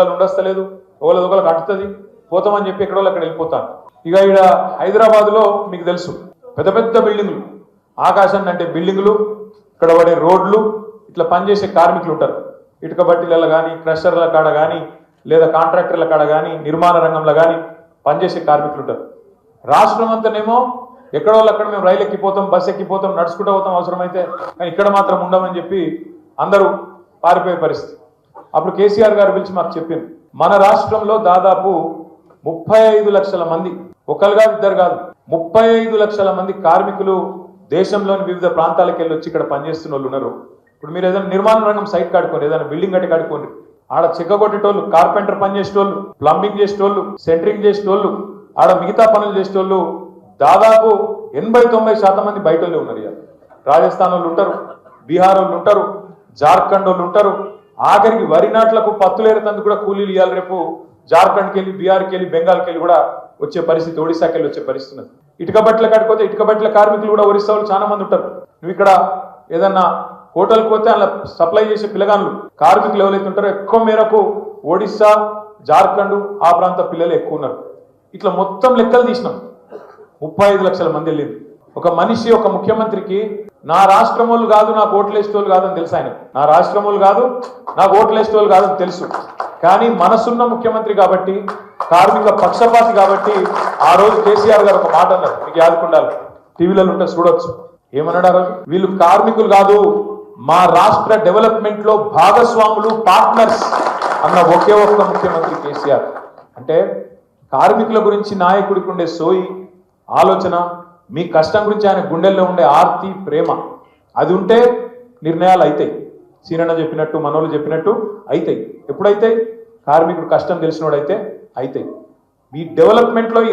ఉండస్తలేదు ఒకళ్ళది ఒకళ్ళకి కట్టుతుంది పోతామని చెప్పి ఎక్కడో అక్కడ వెళ్ళిపోతాను. ఇక ఈడ హైదరాబాద్లో మీకు తెలుసు పెద్ద పెద్ద బిల్డింగులు. ఆకాశాన్ని అంటే బిల్డింగులు ఇక్కడ పడే రోడ్లు ఇట్లా పనిచేసే కార్మికులు ఉంటారు. ఇటుక బట్టీలలో కానీ క్రషర్ల కాడ కానీ లేదా కాంట్రాక్టర్ల కాడ కానీ నిర్మాణ రంగంలో కానీ పనిచేసే కార్మికులు ఉంటారు. రాష్ట్రం అంతానేమో ఎక్కడో అక్కడ మేము రైలు ఎక్కిపోతాం బస్ ఎక్కిపోతాం నడుచుకుంటూ పోతాం అవసరమైతే కానీ ఇక్కడ మాత్రం ఉండమని చెప్పి అందరూ పారిపోయే పరిస్థితి. అప్పుడు కేసీఆర్ గారు పిలిచి మాకు చెప్పింది మన రాష్ట్రంలో దాదాపు ముప్పై ఐదు లక్షల మంది ఒకరు కాదు ఇద్దరు కాదు ముప్పై ఐదు లక్షల మంది కార్మికులు దేశంలోని వివిధ ప్రాంతాలకు వెళ్ళి వచ్చి ఇక్కడ పనిచేస్తున్న వాళ్ళు ఉన్నారు. ఇప్పుడు మీరు ఏదైనా నిర్మాణ రంగం సైట్ కాడుకోండి ఏదైనా బిల్డింగ్ కట్టి కాడుకోండి ఆడ చెక్క కొట్టేటోళ్ళు కార్పెంటర్ పని చేసేటోళ్ళు ప్లంబింగ్ చేసేటోళ్ళు సెంటరింగ్ చేసేటోళ్ళు ఆడ మిగతా పనులు చేసేటోళ్ళు దాదాపు ఎనభై తొంభై శాతం మంది బయట ఉన్నారు ఇక రాజస్థాన్ వాళ్ళు ఉంటారు బీహార్ వాళ్ళు ఉంటారు జార్ఖండ్ వాళ్ళు ఉంటారు ఆఖరికి వరి నాట్లకు పత్తులేరుతందుకు కూడా కూలీలు ఇవ్వాలి రేపు. జార్ఖండ్కి వెళ్ళి బీహార్కి వెళ్ళి బెంగాల్కి వెళ్ళి కూడా వచ్చే పరిస్థితి ఒడిశాకి వెళ్ళి వచ్చే పరిస్థితి ఉన్నది. ఇటుక బట్టలు కట్టుకోతే ఇటుక బట్టల కార్మికులు కూడా ఒరిస్సా వాళ్ళు చాలా మంది ఉంటారు. నువ్వు ఇక్కడ ఏదన్నా హోటల్కి పోతే అలా సప్లై చేసే పిల్లగాళ్ళు కార్మికులు ఎవరైతే ఉంటారో ఎక్కువ మేరకు ఒడిస్సా జార్ఖండ్ ఆ ప్రాంత పిల్లలు ఎక్కువ ఉన్నారు. ఇట్లా మొత్తం లెక్కలు తీసినాం. ముప్పై ఐదు లక్షల మంది వెళ్ళింది. ఒక మనిషి ఒక ముఖ్యమంత్రికి నా రాష్ట్రములు కాదు నాకు ఓట్లు వేసేటోళ్ళు కాదని తెలుసు ఆయన నా రాష్ట్రములు వాళ్ళు కాదు నాకు ఓట్లు కాదని తెలుసు. కానీ మనసున్న ముఖ్యమంత్రి కాబట్టి కార్మిక పక్షపాతి కాబట్టి ఆ రోజు కేసీఆర్ గారు ఒక మాట అన్నారు. మీకు యాదుకుండాలి టీవీలలో ఉంటే చూడొచ్చు. ఏమన్నాడు ఆ రోజు? వీళ్ళు కార్మికులు కాదు మా రాష్ట్ర డెవలప్మెంట్లో భాగస్వాములు పార్ట్నర్స్ అన్న ఒకే ఒక్క ముఖ్యమంత్రి కేసీఆర్. అంటే కార్మికుల గురించి నాయకుడికి ఉండే సోయి ఆలోచన మీ కష్టం గురించి ఆయన గుండెల్లో ఉండే ఆర్తి ప్రేమ అది ఉంటే నిర్ణయాలు అవుతాయి సీనన్న చెప్పినట్టు మనోళ్ళు చెప్పినట్టు అవుతాయి ఎప్పుడైతే కార్మికుడు కష్టం తెలిసినోడైతే అవుతాయి ఈ డెవలప్మెంట్లో ఈ